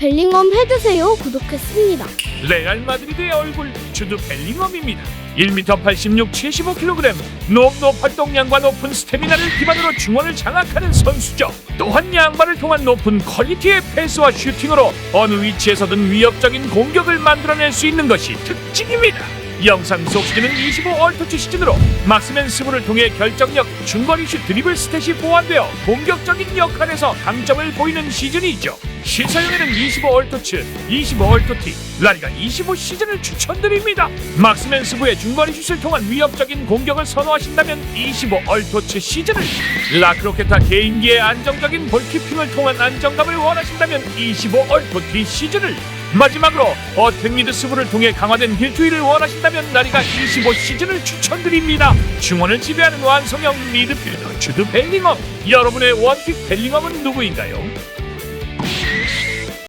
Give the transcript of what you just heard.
벨링엄 해주세요 구독했습니다. 레알 마드리드의 얼굴 주드 벨링엄입니다. 1m 86, 75kg 높낮 활동량과 높은 스태미나를 기반으로 중원을 장악하는 선수죠. 또한 양발을 통한 높은 퀄리티의 패스와 슈팅으로 어느 위치에서든 위협적인 공격을 만들어낼 수 있는 것이 특징입니다. 영상 속 시즌은 25 얼터치 시즌으로 막스맨 스브를 통해 결정력, 중거리 슛 드리블 스탯이 보완되어 공격적인 역할에서 강점을 보이는 시즌이죠. 시사용에는 25 얼터치, 25 얼터티, 라리가 25 시즌을 추천드립니다. 막스맨 스브의 중거리 슛을 통한 위협적인 공격을 선호하신다면 25 얼터치 시즌을, 라크로케타 개인기의 안정적인 볼키핑을 통한 안정감을 원하신다면 25 얼토티 시즌을, 마지막으로 어택미드 스브를 통해 강화된 딜투이를 원하신다면 나리가 25 시즌을 추천드립니다. 중원을 지배하는 완성형 미드필더 주드 벨링엄. 여러분의 원픽 벨링엄은 누구인가요?